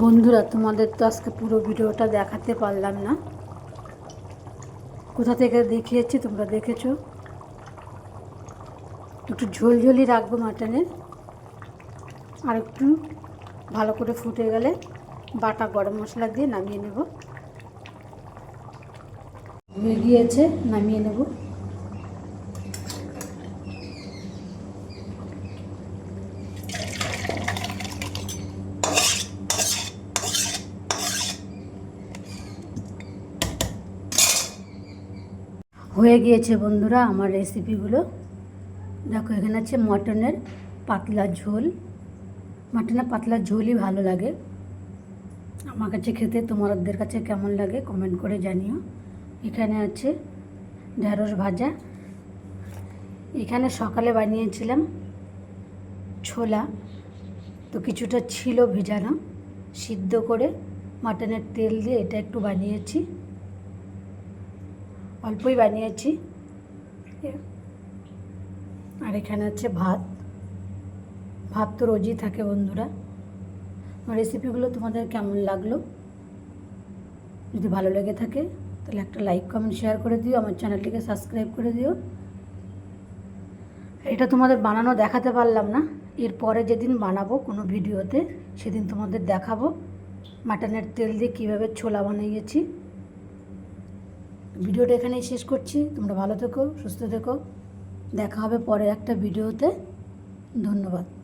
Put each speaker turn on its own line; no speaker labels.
বন্ধুরা, তোমাদের তো আজকে পুরো ভিডিওটা দেখাতে পারলাম না। কোথা থেকে দেখিয়েছি তোমরা দেখেছ? একটু ঝোলঝোলি রাখব মাটনের আর একটু ভালো করে ফুটে গেলে বাটা গরম মশলা দিয়ে নামিয়ে নেব। হয়ে গিয়েছে, নামিয়ে নেব। হয়ে গিয়েছে বন্ধুরা আমার রেসিপিগুলো দেখো, এখানে আছে মটনের পাতলা ঝোল। মাটনের পাতলা ঝোলই ভালো লাগে। আমার কাছে খেতে তোমাদের কাছে কেমন লাগে কমেন্ট করে জানিও। এখানে আছে ঢেঁড়স ভাজা। এখানে সকালে বানিয়েছিলাম ছোলা। তো কিছুটা ছিল ভেজানো। সিদ্ধ করে মাটনের তেল দিয়ে এটা একটু বানিয়েছি। অল্পই বানিয়েছি। আর এখানে আছে ভাত। ভাত তো রোজই থাকে বন্ধুরা। আমার রেসিপিগুলো তোমাদের কেমন লাগল? যদি ভালো লেগে থাকে, তাহলে একটা লাইক কমেন্ট শেয়ার করে দিও, আমার চ্যানেলটিকে সাবস্ক্রাইব করে দিও। এটা তোমাদের বানানো দেখাতে পারলাম না। এরপরে যেদিন বানাবো কোনো ভিডিওতে সেদিন তোমাদের দেখাবো। মাটনের তেল দিয়ে কীভাবে ছোলা বানিয়েছি। ভিডিওটা এখানেই শেষ করছি। তোমরা ভালো থেকো, সুস্থ থেকো। দেখা হবে পরে একটা ভিডিওতে। ধন্যবাদ।